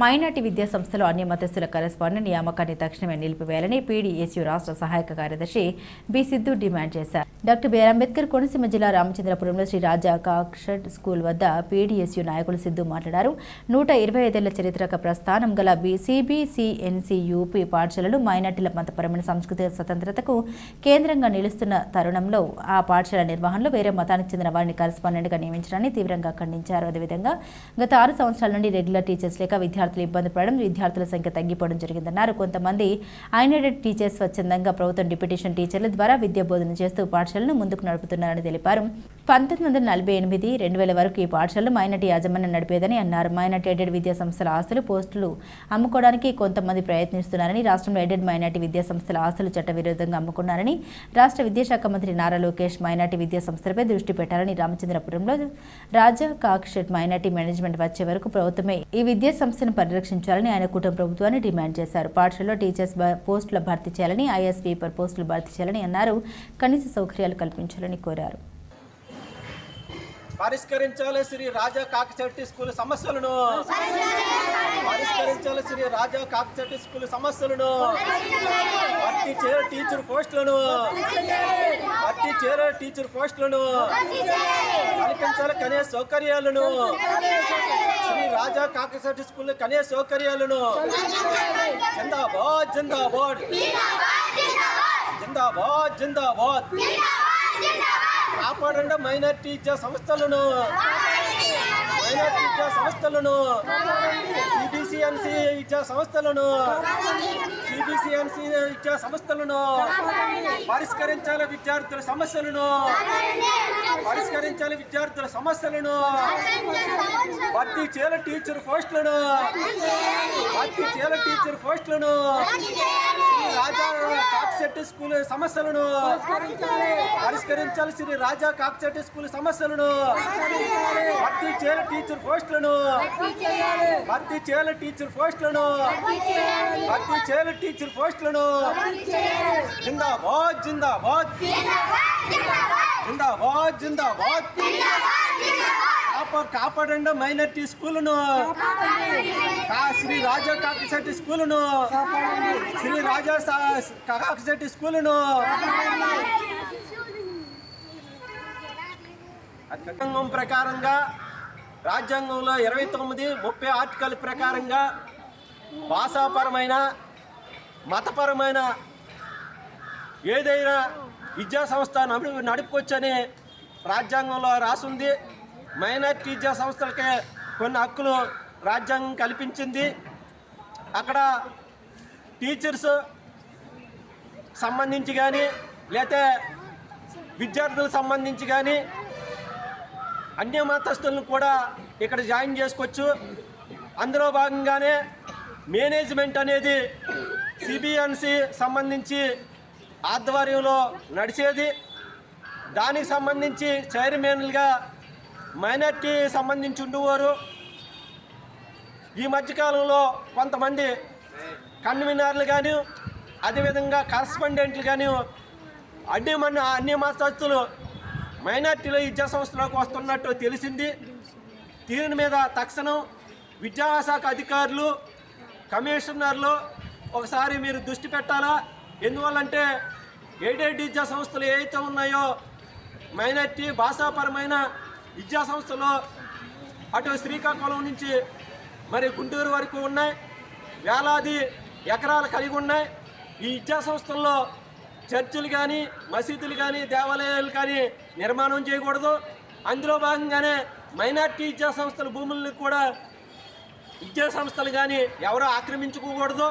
Minority విద్యా సంస్థలో అన్ని మతస్థుల కరెస్పాండెంట్ నియామకాన్ని తక్షణమే నిలిపివేయాలని పీడీఎస్యూ రాష్ట్ర సహాయక కార్యదర్శి బి సిద్ధు డిమాండ్ చేశారు. Doctor B R Ambedkar Konaseema జిల్లా రామచంద్రపురంలో శ్రీ రాజా కాక్షడ్ స్కూల్ వద్ద పీడీఎస్యూ నాయకులు సిద్ధు మాట్లాడారు. నూట ఇరవై ఐదేళ్ళ చరిత్రక ప్రస్థానం గల బీసీబీసీఎన్సీయూపీ పాఠశాలలు మైనార్టీల మతపరమైన సాంస్కృతిక స్వతంత్రతకు కేంద్రంగా నిలుస్తున్న తరుణంలో ఆ పాఠశాల నిర్వహణలో వేరే మతానికి చెందిన వారిని కరెస్పాండెంట్గా నియమించడాన్ని తీవ్రంగా ఖండించారు. అదేవిధంగా గత ఆరు సంవత్సరాల నుండి రెగ్యులర్ టీచర్స్ లేక విద్యార్థులు ఇబ్బంది పడడం విద్యార్థుల సంఖ్య తగ్గిపోవడం జరిగిందన్నారు. కొంతమంది అన్ఎడెడ్ టీచర్స్ స్వచ్ఛందంగా ప్రభుత్వం డిప్యూటేషన్ టీచర్ల ద్వారా విద్యా బోధన చేస్తూ పాఠశాలను ముందుకు నడుపుతున్నారని తెలిపారు. పంతొమ్మిది వందల నలభై ఎనిమిది రెండు వేల వరకు ఈ పాఠశాలలు మైనార్టీ యాజమాన్యం నడిపేదని అన్నారు. మైనార్టీ ఎయిడెడ్ విద్యా సంస్థల ఆస్తులు పోస్టులు అమ్ముకోవడానికి కొంతమంది ప్రయత్నిస్తున్నారని రాష్ట్రంలో ఎయిడెడ్ మైనార్టీ విద్యా సంస్థల ఆస్తులు చట్టవిరోధంగా అమ్ముకున్నారని రాష్ట్ర విద్యాశాఖ మంత్రి నారా లోకేష్ మైనార్టీ విద్యా సంస్థలపై దృష్టి పెట్టారని రామచంద్రపురంలో రాజా కాక్షెట్ మైనార్టీ మేనేజ్మెంట్ వచ్చే వరకు ప్రభుత్వమే ఈ విద్యా సంస్థను పరిరక్షించాలని ఆయన కుటుంబ ప్రభుత్వాన్ని డిమాండ్ చేశారు. పాఠశాలలో టీచర్స్ పోస్టుల భర్తీ చేయాలని ఐఎస్ స్వీపర్ పోస్టులు భర్తీ చేయాలని అన్నారు. కనీస సౌకర్యాలు కల్పించాలని కోరారు. పరిష్కరించాలి శ్రీ రాజా కాకచెట్టి స్కూల్ సమస్యలను. పరిష్కరించాలి శ్రీ రాజా కాకచెట్టి స్కూల్ సమస్యలను. భర్తీ చేరే టీచర్ పోస్టులను. భర్తీ చేరే టీచర్ పోస్టులను. కల్పించాలి కనీస సౌకర్యాలను. రాజా కాకచెట్టి స్కూల్ కనీస సౌకర్యాలను జిందాబాద్ జిందాబాద్. జిందాబాద్ జిందాబాద్. కాపాడండి మైనార్టీ విద్యా సంస్థలను. మైనార్టీ విద్యా సంస్థలను. సిబిసిఎన్సి విద్యా సంస్థలను. సిబిసిఎన్సి విద్యా సంస్థలను పరిష్కరించాలి విద్యార్థుల సమస్యలను. పరిష్కరించాలి విద్యార్థుల సమస్యలను. భర్తీ చేయాలి టీచర్ పోస్టులను. భర్తీ చేయాలి టీచర్ పోస్టులను. శ్రీ రాజా కాక్సెట్టి స్కూల్ సమస్యలను. పరిష్కరించాలి శ్రీ రాజా కాక్సెట్టి స్కూల్ సమస్యలను. భర్తీ చేయాలి టీచర్ పోస్టులను. భర్తీ చేయాలి. టీచర్ పోస్టులను. భర్తీ చేయాలి. టీచర్ పోస్టులను. జిందాబాద్ జిందాబాద్. జిందాబాద్ జిందాబాద్. కాపా కాపాడండి మైనార్టీ స్కూలును. శ్రీ రాజా కాకిశెట్టి స్కూలును. శ్రీ రాజా కాకిశెట్టి స్కూలును. ప్రకారంగా రాజ్యాంగంలో ఇరవై తొమ్మిది ముప్పై ఆర్టికల్ ప్రకారంగా భాషాపరమైన మతపరమైన ఏదైనా విద్యా సంస్థ నడు నడుపుకొచ్చని రాజ్యాంగంలో రాసుంది. మైనార్టీ విద్యా సంస్థలకే కొన్ని హక్కులు రాజ్యాంగం కల్పించింది. అక్కడ టీచర్స్ సంబంధించి కానీ లేతే విద్యార్థులకు సంబంధించి కానీ అన్య మతస్థులను కూడా ఇక్కడ జాయిన్ చేసుకోవచ్చు. అందులో భాగంగానే మేనేజ్మెంట్ అనేది సిబిఎన్సి సంబంధించి ఆధ్వర్యంలో నడిచేది. దానికి సంబంధించి చైర్మన్లుగా మైనార్టీ సంబంధించి ఉండేవారు. ఈ మధ్యకాలంలో కొంతమంది కన్వీనర్లు కానీ అదేవిధంగా కరస్పాండెంట్లు కానీ అన్ని మన అన్ని మతస్థులు మైనార్టీల విద్యా సంస్థలకు వస్తున్నట్టు తెలిసింది. దీని మీద తక్షణం విద్యాశాఖ అధికారులు కమిషనర్లు ఒకసారి మీరు దృష్టి పెట్టాలా? ఎందువల్లంటే ఎయిడెడ్ విద్యా సంస్థలు ఏవైతే ఉన్నాయో మైనార్టీ భాషాపరమైన విద్యా సంస్థలు అటు శ్రీకాకుళం నుంచి మరి గుంటూరు వరకు ఉన్నాయి. వేలాది ఎకరాలు కలిగి ఉన్నాయి. ఈ విద్యా సంస్థల్లో చర్చిలు కానీ మసీదులు కానీ దేవాలయాలు కానీ నిర్మాణం చేయకూడదు. అందులో భాగంగానే మైనార్టీ విద్యా సంస్థల భూములను కూడా విద్యా సంస్థలు కానీ ఎవరో ఆక్రమించుకోకూడదు.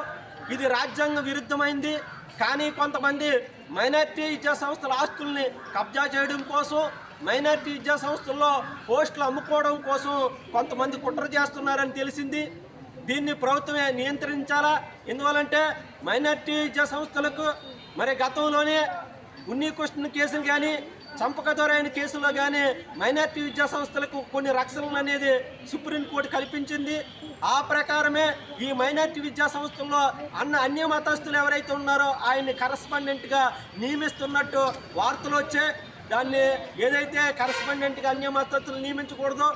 ఇది రాజ్యాంగ విరుద్ధమైంది. కానీ కొంతమంది మైనార్టీ విద్యా సంస్థల ఆస్తుల్ని కబ్జా చేయడం కోసం మైనార్టీ విద్యా సంస్థల్లో పోస్టులు అమ్ముకోవడం కోసం కొంతమంది కుట్ర చేస్తున్నారని తెలిసింది. దీన్ని ప్రభుత్వమే నియంత్రించాలా? ఎందువల్లంటే మైనార్టీ విద్యా సంస్థలకు మరి గతంలోనే ఉన్ని క్వశ్చన్ కేసులు కానీ చంపకదొరైన కేసుల్లో కానీ మైనార్టీ విద్యా సంస్థలకు కొన్ని రక్షణలు అనేది సుప్రీంకోర్టు కల్పించింది. ఆ ప్రకారమే ఈ మైనార్టీ విద్యా సంస్థల్లో అన్న అన్య మతస్థులు ఎవరైతే ఉన్నారో ఆయన్ని కరస్పాండెంట్గా నియమిస్తున్నట్టు వార్తలు వచ్చాయి. దాన్ని ఏదైతే కరస్పాండెంట్గా అన్య మతస్థులు నియమించకూడదో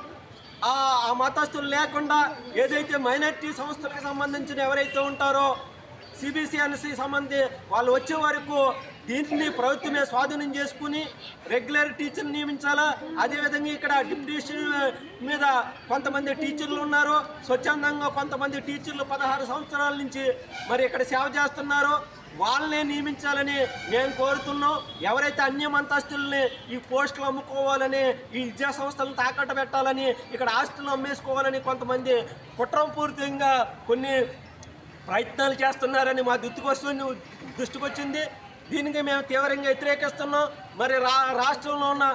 ఆ మతస్థులు లేకుండా ఏదైతే మైనార్టీ సంస్థలకు సంబంధించిన ఎవరైతే ఉంటారో సిబిసిఎన్సి సంబంధి వాళ్ళు వచ్చే వరకు దీన్ని ప్రభుత్వమే స్వాధీనం చేసుకుని రెగ్యులర్ టీచర్ నియమించాలా? అదేవిధంగా ఇక్కడ డిప్యూటేషన్ మీద కొంతమంది టీచర్లు ఉన్నారు. స్వచ్ఛందంగా కొంతమంది టీచర్లు పదహారు సంవత్సరాల నుంచి మరి ఇక్కడ సేవ చేస్తున్నారు. వాళ్ళనే నియమించాలని మేము కోరుతున్నాం. ఎవరైతే అన్యమంతస్తుల్ని ఈ పోస్టులు అమ్ముకోవాలని ఈ విద్యా సంస్థలను తాకట్టు పెట్టాలని ఇక్కడ ఆస్తులు అమ్మేసుకోవాలని కొంతమంది కుట్రపూరితంగా కొన్ని ప్రయత్నాలు చేస్తున్నారని మా దృష్టికి దృష్టికొచ్చింది. దీనికి మేము తీవ్రంగా వ్యతిరేకిస్తున్నాం. మరి రా రాష్ట్రంలో ఉన్న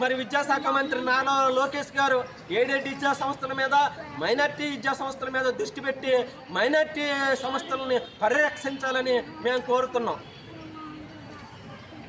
మరి విద్యాశాఖ మంత్రి నానా లోకేష్ గారు ఏడేడ్ విద్యా సంస్థల మీద మైనార్టీ విద్యా సంస్థల మీద దృష్టి పెట్టి మైనార్టీ సంస్థలని పరిరక్షించాలని మేము కోరుతున్నాం.